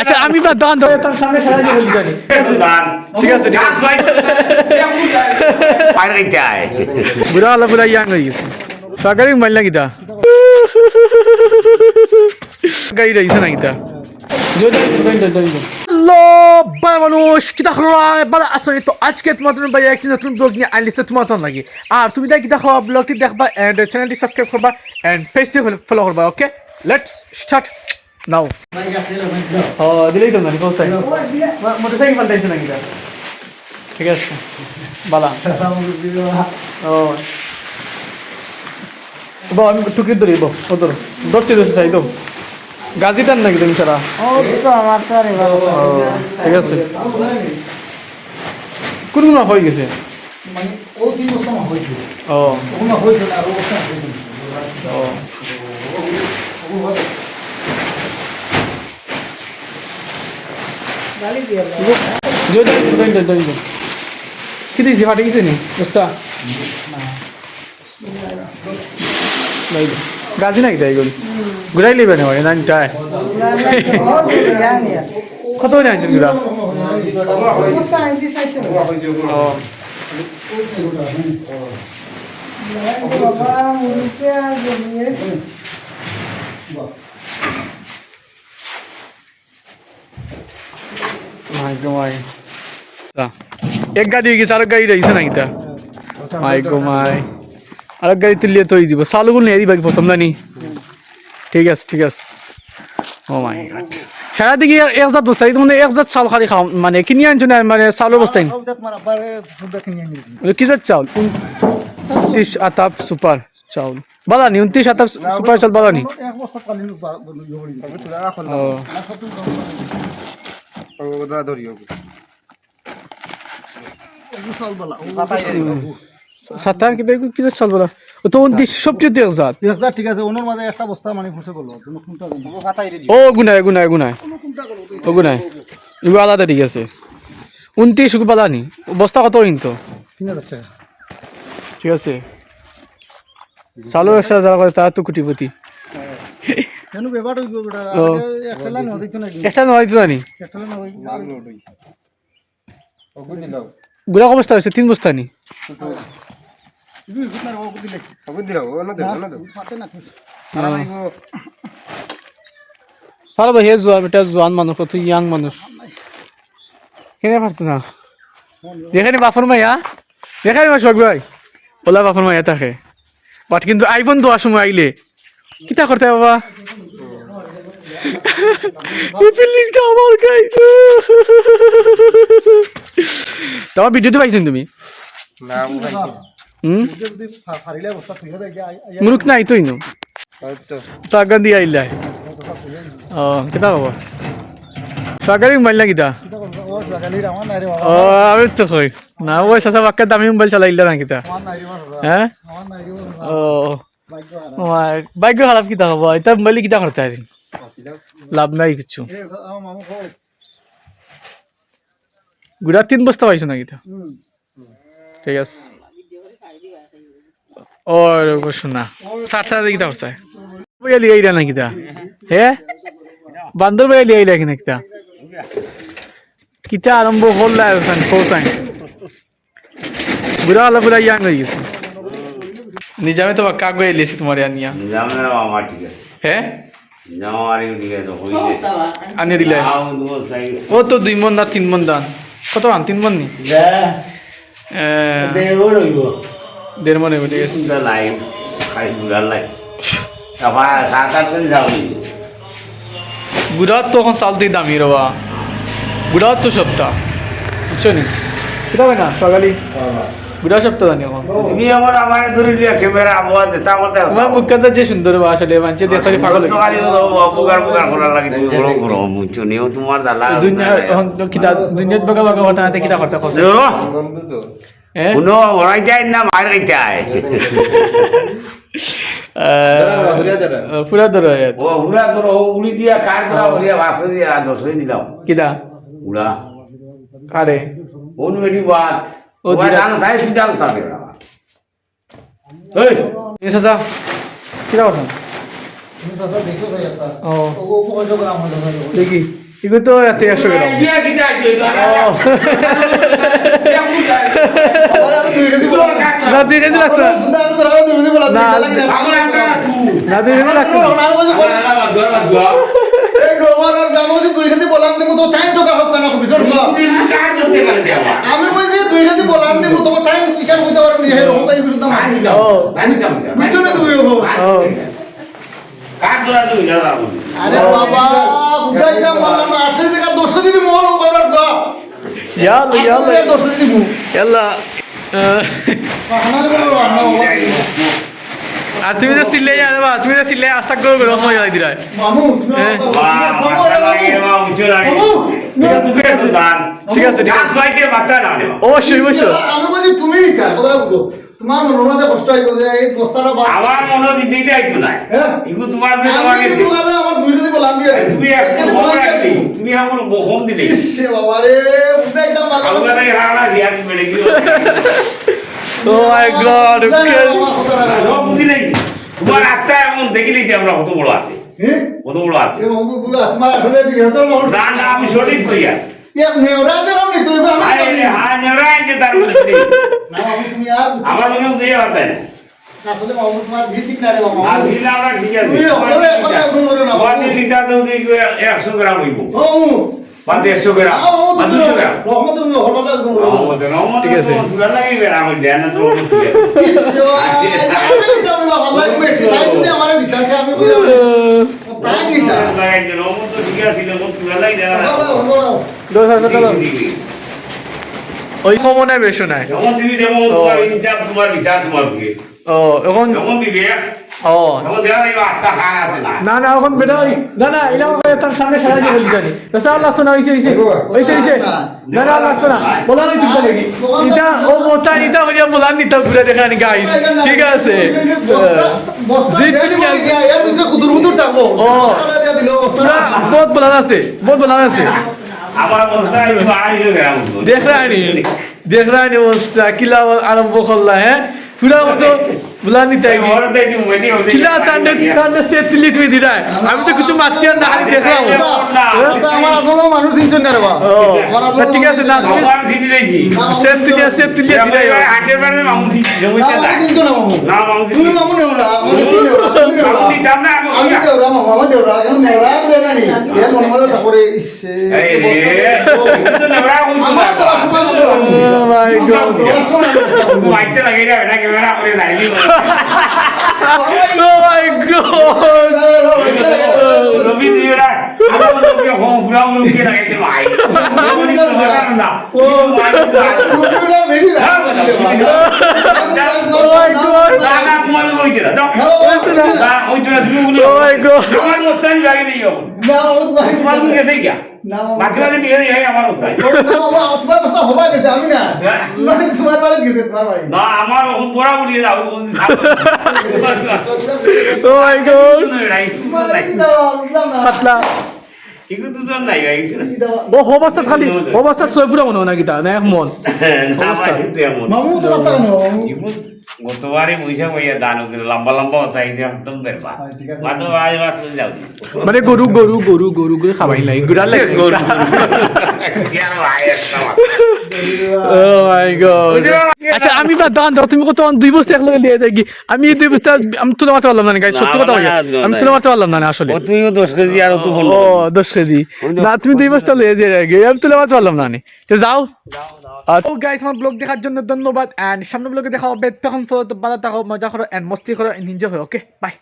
আচ্ছা আমি বা দান ধরে তার সামনে সারা বলি জানি। ঠিক আছে ঠিক আছে। বাইরে খাইতে বুড়া হলো পুরা ইয়াং হয়ে গেছে। সরকারি মোবাইল না কিতা গাড়ি রয়েছে না কিতা মানুষ কিতা খাওয়া আসলে তো আজকে তোমার জন্য ভাই একটি নতুন ব্লগ নিয়ে আনলিছে তোমার জন্য লাগে আর তুমি তাই কিতা খাওয়া ব্লগটি দেখবা এন্ড চ্যানেলটি সাবস্ক্রাইব করবা এন্ড পেজটি ফলো করবা ওকে লেটস স্টার্ট নাও ও দিলেই তো না কোথায় মোটরসাইকেল পাল্টাইছে না কিতা ঠিক আছে বালা ও বাবা আমি টুকরি ধরি বো ও ধরো দশটি দশটি চাই তো গাজি টান নাকি তুমি ছাড়া ঠিক আছে কোন কোন হয়ে গেছে ও কি দিয়েছি ফাটে গেছে নি বুঝতা গাজি নাকি তাই গলি ঘুরাই লিবে না না চায় কত করে আনছেন ঘুরা ও মাই এক গাড়ি হয়ে গেছে আরেক গাড়ি রয়েছে নাকি তা মাই গো মাই আরেক গাড়ি তুলিয়ে তৈরি দিব চালুগুলো নিয়ে দিবা প্রথম জানি ঠিক আছে ঠিক আছে ও মাই গড সারা দিকে এক জাত বস্তা মানে এক জাত চাল খালি খাও মানে কিনি আনছো না মানে চাউলের বস্তাই কি জাত চাউল উনত্রিশ আতাপ সুপার চাউল বালানি উনত্রিশ আতাপ সুপার চাউল বালানি ও সাতার কিন্তু কি জাত চাউল ও তো উনত্রিশ সবচেয়ে এক জাত। ঠিক আছে ওনার মাঝে একটা বস্তা মানে ফুসে করল। তুমি কোনটা ও গুনায় গুনায় গুনায়। ও গুনায়। এগুলো আলাদা ঠিক আছে। উনত্রিশ বালানি বস্তা কত কিন্তু তিন হাজার টাকা। ঠিক আছে। চালু যারা করে তারা তো কোটিপতি। কেন ব্যাপার হইব বেটা একটা লাইন হইতো নাকি একটা নয় তো জানি একটা লাইন হইব গুড়া কত বস্তা তিন বস্তা নি ও পাতে ভালো ভাই হে জোয়ান বেটা জোয়ান মানুষ কত ইয়াং মানুষ কেনে পারতো না যেখানে বাপর মাইয়া যেখানে মা ভাই ওলা বাপর মাইয়া থাকে বাট কিন্তু আইফোন দেওয়ার সময় আইলে কিতা করতে বাবা ফিলিংটা আমার গাইছে তোমার ভিডিওতে পাইছেন তুমি? তুই মুরুখ নাই তো ইনো? তো আগান দিয়ে আইলা। ও কিতা বাবা সরকারি মোবাইল না কিতা ও আমি তো কই না ওই সাসা বাক্কা দামি মোবাইল চালাইলা না কিতা হ্যাঁ ও ভাগ্য খারাপ। কিতা হব? এটা মোবাইল কিতা করতে আছি লাভ নাই কিছু। গুড়া তিন বস্তা পাইছো না কিতা ঠিক আছে। ও শোনা সাত সাত কিতা বইয়া লিয়ে আইলা হে? বান্দর বইয়া লিয়ে আইলা কিনা কিতা কিতা আরম্ভ করলা বুড়া হলো বুড়া ইয়াং হয়ে গেছে। নিজামে তো কাক লিয়েছি তোমার ইয়ান নিয়া? যাবে আমার ঠিক আছে। হ্যাঁ আনিয়ে দিলে। ও তো দুই মন না তিন মন দান। কত আন? তিন মন নি? দেড় মনে ঠিক আছে। গুড়ার তো এখন চালতেই দামি রবা গুড়ার তো সপ্তাহ বুঝছ নি? না সকালে সপ্তাহ তুমি আমার আমার ধরে লিয়া ক্যামেরা আবহাওয়া দে তারপর দেখো তোমার মুখটা যে সুন্দর বা আসলে মানছে দেখতে পাগল তো খালি অপকার উপকার করার লাগে তুমি। বড় বড় মুঞ্চো নিও তোমার দালা দুনিয়া তো কিতা দুনিয়াত বাগা বাগা কথা হাতে কিতা করতে কষ্ট কোনো ওরাই যায় না মার ও তোর উড়ি দিয়া কার তোরা উড়িয়া বাসে দিয়া দশ দিলাম। কিতা? উড়া। আরে কোন বেটি বাত ও ও দিলা- তুই জানো তাকে এই দেখো এগুলো তো এত একশো গ্রাম যাই না দুই কেজি না দুই কেজি আপনারা তুই না দুই কেজি লাগতো না আমি বলছি বল না না নরমাল আর আমি বলছি দুই কেজি বললাম দেখো তো টাইম তো টাইম ইকান কইতে পারো নি হে রকম তাই কিছু দাম আমি দাও আমি দাও বুঝছ না তুমি ও? কাজ করা তুমি দাদা আরে বাবা বুঝাই বললাম না আটকে জায়গা দশ দিন মোহন ও গা ইয়াল্লা ইয়াল্লা। দশ দিন মু ইয়াল্লা। আহ, আমার বলো না আর তুমি তো সিলে জানো বা তুমি তো সিলে আশা করো বেরো মজা লাগে দিলাই। মামু ঠিক আছে ঠিক আছে অবশ্যই অবশ্যই। আমি বলছি তুমি নিতা কথা বুঝো তোমার মনের কষ্ট হইব যে এই বস্তাটা বা আমার মনে দিতেই আইতো না হ্যাঁ? তোমার আমার বলান দিয়ে। তুমি একটা ফোন রাখলি তুমি আমার ফোন দিলে। ইসে বাবা রে হারা বেড়ে গিয়ে ও মাই গড তোমার আত্মা এমন দেখিলি যে আমরা কত বড় আছে। হ্যাঁ কত বড় আছে। না না আমি সঠিক কইয়া আমার দিয়ে না? একশো গ্রাম হইব। ও মামু গ্রাম দুশো গ্রাম ঠিক আছে। দশ হাজার টাকা ওই কমও নাই। বেশি নাই ও। এখন ও। না। না না এখন বেটা না না আমাকে তার সামনে সারা দিয়ে বলি জানি। বেসা আর লাগতো না হইছে হইছে। হইছে হইছে। না না আর লাগতো না। বলা নাই তুমি লাগি ইটা ও মোটা ইটা হইয়া বলা নিতা ঘুরে দেখা নি গাইস ঠিক আছে। বহুত বলা আছে বহুত বলা আছে। দেখ রানি দেখ রানি অবস্থা কিলা আরম্ভ করলা হ্যাঁ? পুরা মতো বলা নিতে এই ঘরেতে এই যে মেনি হতে কিলা তান্ডে তান্ডে সে তুলি তুই দিলাই আমি তো কিছু মারছি আর না দেখলাম আমার এখনও মানুষ চিনছেন না রে বা। ও আমার এখনও তা ঠিক আছে না সে সে মামু জমিতে না, না মামু। না মামু তুমি মামু আমি মামু দিতাম না আমি মামু, আমি নি। মনে তারপরে, এই রে তো ক্যামেরা করে দাঁড়িয়ে ও মাই গড রবি তুই ওরা আলো লোক হোম পাতলা। কিন্তু দুজন নাই ভাই? কি দেওয়া। ও অবস্থা খালি অবস্থা সয়ফুরা মনে হয় না এক মন। না মামু তো কথা কেন মামু? ইবুত গতবারে পয়সা দান হতো লম্বা লম্বা হতো একদম বেরবা হ্যাঁ, ঠিক আছে। মাতো আজ বাস যাও। মানে গরু গরু গরু গরু গরু খাবাই নাই গুড়া লাগে। গরু কি আর ভাই একটা ও মাই গড। আচ্ছা আমি বা দান দাও। তুমি কত দুই বস্তা এক লগে লিয়ে যাই কি? আমি দুই বস্তা আমি তুলে মারতে পারলাম না সত্যি কথা বলি আমি তুলে মারতে পারলাম না আসলে। ও দশ কেজি আর তো ও দশ কেজি। না তুমি দুই বস্তা লিয়ে যাই আমি তুলে মারতে পারলাম না তো যাও। ও গাইস আমার ব্লগ দেখার জন্য ধন্যবাদ এন্ড সামনে ব্লগে দেখা হবে, তখন ফলো বাধা থাকো মজা করো এন্ড মস্তি করো এনজয় করো ওকে বাই